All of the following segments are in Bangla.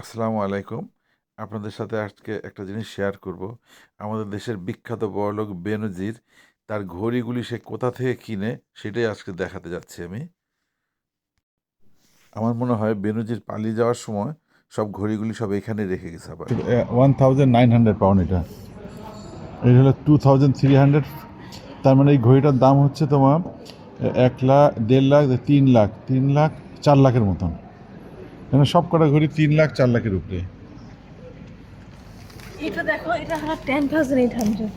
আসসালামু আলাইকুম। আপনাদের সাথে আজকে একটা জিনিস শেয়ার করব। আমাদের দেশের বিখ্যাত বড়লোক বেনজির, তার ঘড়িগুলি সে কোথা থেকে কিনে সেটাই আজকে দেখাতে যাচ্ছি আমি। আমার মনে হয় বেনজির পালিয়ে যাওয়ার সময় সব ঘড়িগুলি সব এখানে রেখে গেছে আবার। One thousand nine hundred pound এটা। এটা হলো টু থাউজেন্ড থ্রি হান্ড্রেড তার মানে এই ঘড়িটার দাম হচ্ছে তোমার এক লাখ, দেড় লাখ, তিন লাখ তিন লাখ, চার লাখের মতন। মানে সব কটা ঘড়ি তিন লাখ চার লাখের উপরে। এটা দেখো এটা হলো ten thousand eight hundred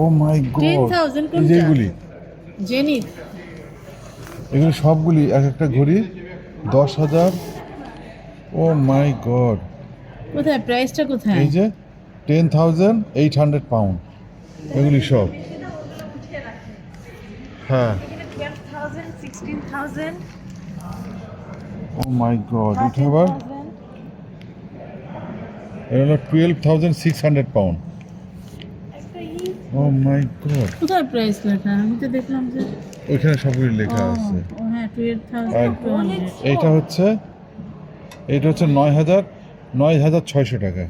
oh my god 10,000 কোনটা? যেগুলি। এগুলো সবগুলি এক একটা ঘড়ি দশ হাজার। ও মাই গড কোথায়? প্রাইসটা কোথায়? এই যে ten thousand eight hundred pound এগুলি সব। হ্যাঁ। Thousand sixteen thousand oh my god এটা আবার এটা হলো twelve thousand six hundred pound oh my god কোথায় প্রাইস লেখা? আমি তো দেখলাম যে ওইখানে সবগুলি লেখা আছে। হ্যাঁ এইটা হচ্ছে এটা হচ্ছে নয় হাজার নয় হাজার ছয়শো টাকা।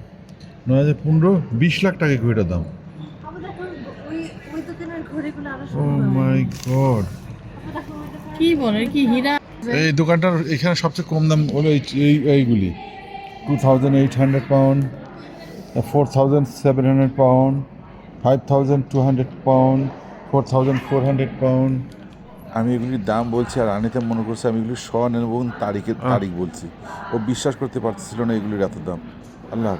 নয় হাজার পনেরো বিশ লাখ টাকা ঘড়িটার দাম। ও মাই গড কি বলে? কি হীরা? এই দোকানটার এখানে সবচেয়ে কম দাম হলো এই এই এইগুলি। Two thousand eight hundred pound four thousand seven hundred pound five thousand two hundred pound four thousand four hundred pound আমি এগুলির দাম বলছি আর আনিতে মনে করছে আমি এগুলি সন এবং তারিখের তারিখ বলছি। ও বিশ্বাস করতে পারতেছিল না এগুলির এত দাম। আল্লাহ।